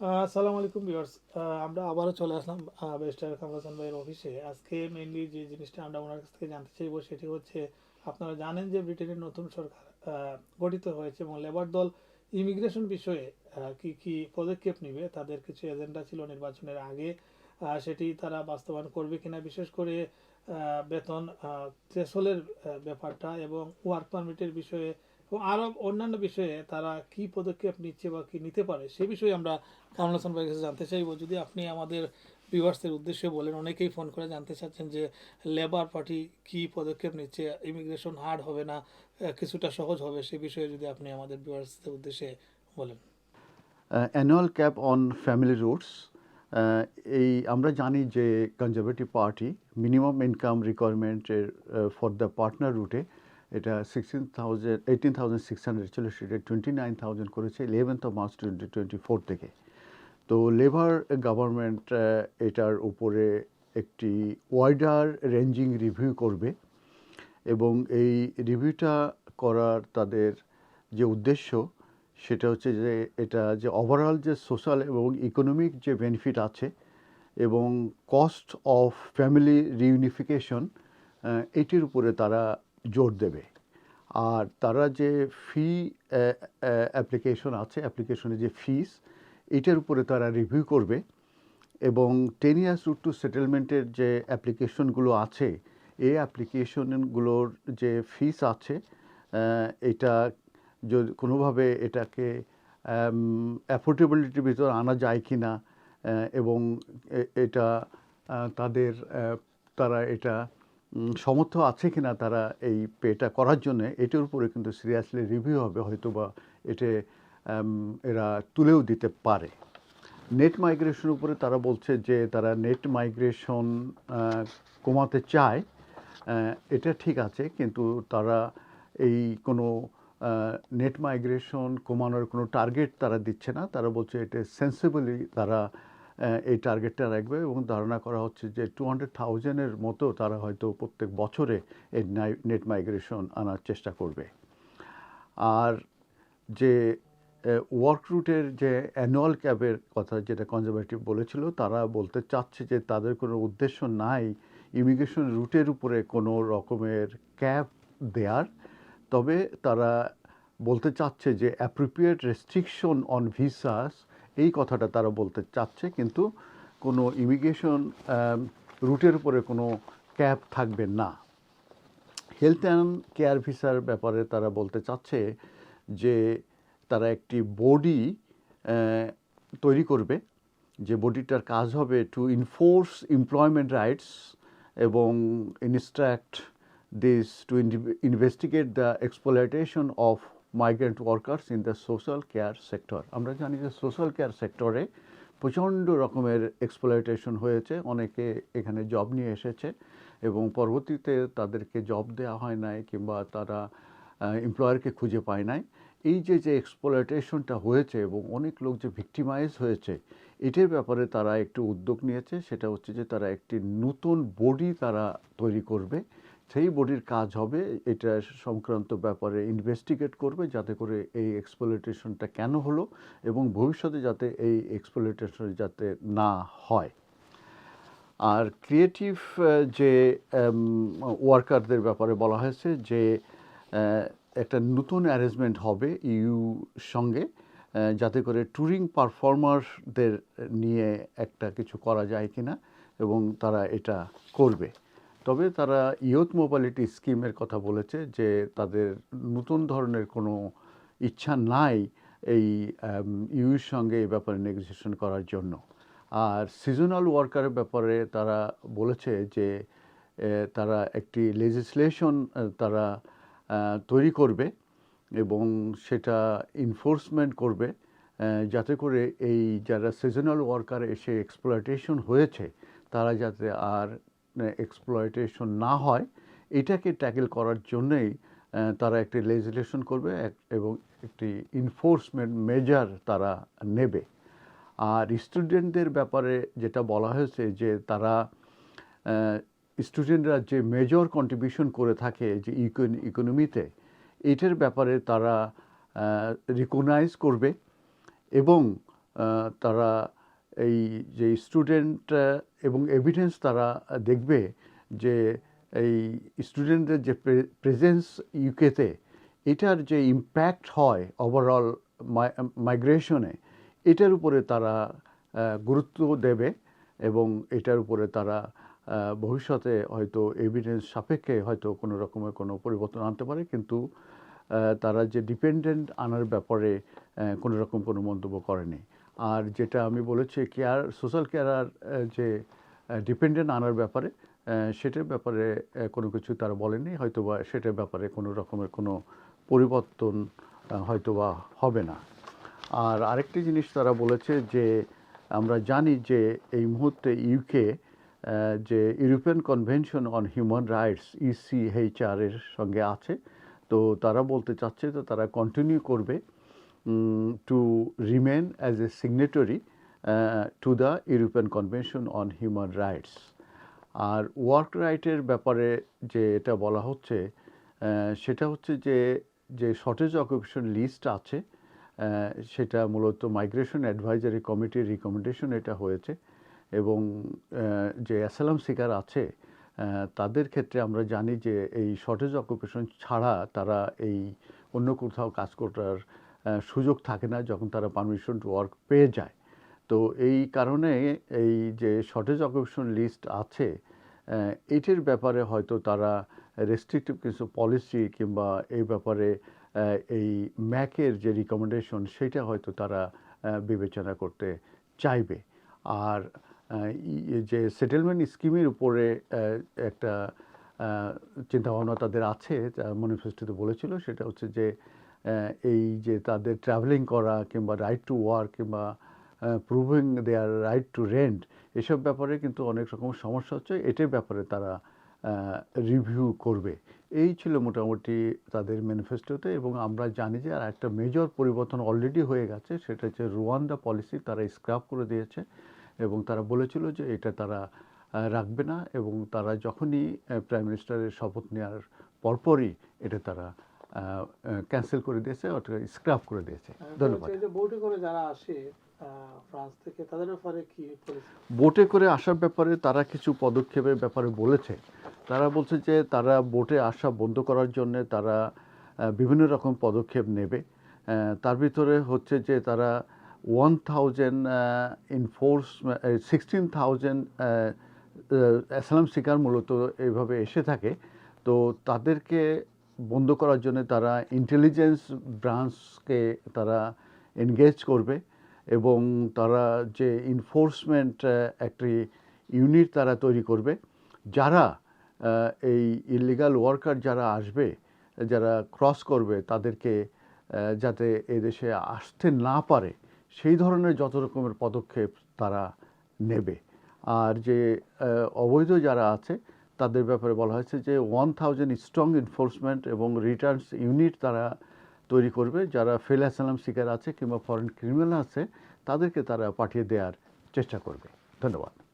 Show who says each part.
Speaker 1: আসসালামু আলাইকুম ভিউয়ার্স। আমরা আবারও চলে আসলাম বেস্টার কামরাজ হাসান ভাইয়ের অফিসে। আজকে মেইনলি যে জিনিসটা আমরা ওনার কাছ থেকে জানতে চাইব সেটি হচ্ছে, আপনারা জানেন যে ব্রিটেনের নতুন সরকার গঠিত হয়েছে এবং লেবার দল ইমিগ্রেশন বিষয়ে কি কি পদক্ষেপ নেবে, তাদের কিছু এজেন্ডা ছিল নির্বাচনের আগে সেটি তারা বাস্তবায়ন করবে কিনা, বিশেষ করে বেতন থ্রেশলের ব্যাপারটা এবং ওয়ার্ক পারমিটের বিষয়ে এবং আরও অন্যান্য বিষয়ে তারা কি পদক্ষেপ নিচ্ছে বা কি নিতে পারে, সে বিষয়ে আমরা কামরুল হাসান ভাইয়ের কাছে জানতে চাইব। যদি আপনি আমাদের ভিউয়ার্সের উদ্দেশ্যে বলেন, অনেকেই ফোন করে জানতে চাচ্ছেন যে লেবার পার্টি কি পদক্ষেপ নিচ্ছে? ইমিগ্রেশন হার্ড হবে না? কিছুটা সহজ হবে? সে বিষয়ে যদি আপনি আমাদের ভিউয়ার্সদের উদ্দেশ্যে বলেন।
Speaker 2: Annual cap on family routes এই আমরা জানি যে কনজারভেটিভ পার্টি মিনিমাম ইনকাম রিকোয়ারমেন্টের ফর দ্য পার্টনার রুটে এটা sixteen thousand eighteen thousand six ছিল, সেটা টোয়েন্টি নাইন থাউজেন্ড করেছে eleventh of March twenty twenty four থেকে। তো লেবার গভর্নমেন্ট এটার উপরে একটি ওয়াইডার রেঞ্জিং রিভিউ করবে এবং এই রিভিউটা করার তাদের যে উদ্দেশ্য, সেটা হচ্ছে যে এটা যে ওভারঅল যে সোশ্যাল এবং ইকোনমিক যে বেনিফিট আছে এবং কস্ট অফ ফ্যামিলি রিউনিফিকেশন এটির উপরে তারা জোর দেবে। আর তারা যে ফি অ্যাপ্লিকেশন আছে অ্যাপ্লিকেশনের যে ফিস এটার উপরে তারা রিভিউ করবে এবং টেন ইয়ার্স রুট টু সেটেলমেন্টের যে অ্যাপ্লিকেশনগুলো আছে, এই অ্যাপ্লিকেশনগুলোর যে ফিস আছে এটা যদি কোনোভাবে এটাকে অ্যাফোর্ডেবিলিটির ভিতর আনা যায় কি না এবং এটা তাদের তারা এটা সমর্থ আছে কিনা তারা এই পেটা করার জন্য, এটার উপরে কিন্তু সিরিয়াসলি রিভিউ হবে হয়তো বা এতে এরা তুলেও দিতে পারে। নেট মাইগ্রেশন উপরে তারা বলছে যে তারা নেট মাইগ্রেশন কমাতে চায় এটা ঠিক আছে, কিন্তু তারা এই কোনো নেট মাইগ্রেশন কমানোর কোনো টার্গেট তারা দিচ্ছে না। তারা বলছে এটা সেন্সিবলি তারা এই টার্গেটটা রাখবে এবং ধারণা করা হচ্ছে যে টু হান্ড্রেড থাউজেন্ডের মতো তারা হয়তো প্রত্যেক বছরে এই নেট মাইগ্রেশন আনার চেষ্টা করবে। আর যে ওয়ার্ক রুটের যে অ্যানুয়াল ক্যাবের কথা যেটা কনজারভেটিভ বলেছিল, তারা বলতে চাচ্ছে যে তাদের কোনো উদ্দেশ্য নাই ইমিগ্রেশন রুটের উপরে কোনো রকমের ক্যাব দেয়ার। তবে তারা বলতে চাচ্ছে যে অ্যাপ্রোপ্রিয়েট রেস্ট্রিকশন অন ভিসাস এই কথাটা তারা বলতে চাচ্ছে, কিন্তু কোনো ইমিগ্রেশন রুটের উপরে কোনো ক্যাব থাকবে না। হেলথ অ্যান্ড কেয়ার ভিসার ব্যাপারে তারা বলতে চাচ্ছে যে তারা একটি বডি তৈরি করবে, যে বডিটার কাজ হবে টু ইনফোর্স এমপ্লয়মেন্ট রাইটস এবং instruct this to investigate the exploitation of migrant workers in the social care sector আমরা জানি যে সোশ্যাল কেয়ার সেক্টরে প্রচণ্ড রকমের এক্সপ্লয়টেশন হয়েছে। অনেকে এখানে জব নিয়ে এসেছে এবং পরবর্তীতে তাদেরকে জব দেওয়া হয় নাই কিংবা তারা এমপ্লয়ারকে খুঁজে পায় নাই। এই যে যে এক্সপ্লয়টেশনটা হয়েছে এবং অনেক লোক যে ভিক্টিমাইজ হয়েছে, এটার ব্যাপারে তারা একটু উদ্যোগ নিয়েছে। সেটা হচ্ছে যে তারা একটি নতুন বডি তারা তৈরি করবে। সেই বডির কাজ হবে, এটা সংক্রান্ত ব্যাপারে ইনভেস্টিগেট করবে যাতে করে এই এক্সপ্লয়টেশনটা কেন হলো এবং ভবিষ্যতে যাতে এই এক্সপ্লয়টেশন যাতে না হয়। আর ক্রিয়েটিভ যে ওয়ার্কারদের ব্যাপারে বলা হয়েছে যে একটা নতুন অ্যারেঞ্জমেন্ট হবে ইউ সঙ্গে যাতে করে ট্যুরিং পারফর্মারদের নিয়ে একটা কিছু করা যায় কিনা এবং তারা এটা করবে। তবে তারা ইয়ুথ মোবালিটি স্কিমের কথা বলেছে যে তাদের নতুন ধরনের কোনো ইচ্ছা নাই এই ইউর সঙ্গে এই ব্যাপারে নেগোসিয়েশন করার জন্য। আর সিজনাল ওয়ার্কারের ব্যাপারে তারা বলেছে যে তারা একটি লেজিসলেশন তারা তৈরি করবে এবং সেটা ইনফোর্সমেন্ট করবে যাতে করে এই যারা সিজনাল ওয়ার্কার এসে এক্সপ্লয়টেশন হয়েছে, তারা যাতে আর এক্সপ্লয়টেশন না হয়, এটাকে ট্যাকেল করার জন্যই তারা একটি লেজিসলেশন করবে এবং একটি ইনফোর্সমেন্ট মেজার তারা নেবে। আর স্টুডেন্টদের ব্যাপারে যেটা বলা হয়েছে যে তারা স্টুডেন্টরা যে মেজর কন্ট্রিবিউশন করে থাকে যে ইকোনমিতে এটার ব্যাপারে তারা রিকগনাইজ করবে এবং তারা এই যে স্টুডেন্ট এবং এভিডেন্স তারা দেখবে যে এই স্টুডেন্টদের যে প্রেজেন্স ইউকেতে এটার যে ইম্প্যাক্ট হয় ওভারঅল মাইগ্রেশনে এটার উপরে তারা গুরুত্ব দেবে এবং এটার উপরে তারা ভবিষ্যতে হয়তো এভিডেন্স সাপেক্ষে হয়তো কোনো রকমের কোনো পরিবর্তন আনতে পারে, কিন্তু তারা যে ডিপেন্ডেন্ট আনার ব্যাপারে কোনো রকম কোনো মন্তব্য করেনি। আর যেটা আমি বলেছি কেয়ার সোশ্যাল কেয়ার যে ডিপেন্ডেন্ট আনার ব্যাপারে সেটার ব্যাপারে কোনো কিছু তারা বলেনি হয়তো বা সেটার ব্যাপারে কোনো রকমের কোনো পরিবর্তন হয়তো বা হবে না। আর আরেকটি জিনিস তারা বলেছে যে, আমরা জানি যে এই মুহূর্তে ইউকে যে European convention on human rights ECHR এর সঙ্গে আছে। তো তারা বলতে চাচ্ছে তো তারা কন্টিনিউ করবে। To remain as a signatory to the European convention on human rights আর ওয়ার্ক রাইটের ব্যাপারে যে এটা বলা হচ্ছে সেটা হচ্ছে যে যে শর্টেজ অকুপেশন লিস্ট আছে সেটা মূলত মাইগ্রেশন অ্যাডভাইজারি কমিটির রিকমেন্ডেশন এটা হয়েছে এবং যে অ্যাসালাম সিকার আছে তাদের ক্ষেত্রে আমরা জানি যে এই শর্টেজ অকুপেশন ছাড়া তারা এই অন্য কোথাও কাজ করার সুযোগ থাকে না যখন তারা পারমিশন টু ওয়ার্ক পেয়ে যায়। তো এই কারণে এই যে শর্টেজ অকুপেশন লিস্ট আছে এটির ব্যাপারে হয়তো তারা রেস্ট্রিকটিভ কিছু পলিসি কিংবা এই ব্যাপারে এই ম্যাকের যে রিকমেন্ডেশন সেটা হয়তো তারা বিবেচনা করতে চাইবে। আর যে সেটেলমেন্ট স্কিমের উপরে একটা চিন্তাভাবনা তাদের আছে ম্যানিফেস্টোতে বলেছিল, সেটা হচ্ছে যে এই যে তাদের ট্রাভেলিং করা কিংবা রাইট টু ওয়ার্ক কিংবা proving their right to rent এসব ব্যাপারে কিন্তু অনেক রকম সমস্যা হচ্ছে। এটার ব্যাপারে তারা রিভিউ করবে। এই ছিল মোটামুটি তাদের ম্যানিফেস্টোতে এবং আমরা জানি যে আর একটা মেজর পরিবর্তন অলরেডি হয়ে গেছে, সেটা হচ্ছে রুয়ান্দা পলিসি তারা স্ক্রাপ করে দিয়েছে এবং তারা বলেছিল যে এটা তারা রাখবে না এবং তারা যখনই প্রাইম মিনিস্টারের শপথ নেওয়ার পরপরই এটা তারা ক্যান্সেল করে দিয়েছে অর্থাৎ স্ক্রাপ করে দিয়েছে। ধন্যবাদ।
Speaker 1: বোটে করে যারা আসে ফ্রান্স থেকে তাদের ব্যাপারে কি
Speaker 2: বোটে করে আসার ব্যাপারে তারা কিছু পদক্ষেপের ব্যাপারে বলেছে। তারা বলছে যে তারা বোটে আসা বন্ধ করার জন্য তারা বিভিন্ন রকম পদক্ষেপ নেবে। তার ভিতরে হচ্ছে যে তারা one thousand enforce sixteen thousand asylum শিকার মূলত এইভাবে এসে থাকে। তো তাদেরকে বন্ধ করার জন্য তারা ইন্টেলিজেন্স ব্রাঞ্চকে তারা এনগেজ করবে এবং তারা যে ইনফোর্সমেন্ট একটি ইউনিট তারা তৈরি করবে। যারা এই ইলিগাল ওয়ার্কার যারা আসবে, যারা ক্রস করবে, তাদেরকে যাতে এদেশে আসতে না পারে, সেই ধরনের যত রকমের পদক্ষেপ তারা নেবে। আর যে অবৈধ যারা আছে তাদের ব্যাপারে বলা হয়েছে যে ওয়ান থাউজেন্ড স্ট্রং এনফোর্সমেন্ট এবং রিটার্নস ইউনিট তারা তৈরি করবে, যারা ফেল অ্যাসালাম শিকার আছে কিংবা ফরেন ক্রিমিনাল আছে, তাদেরকে তারা পাঠিয়ে দেওয়ার চেষ্টা করবে। ধন্যবাদ।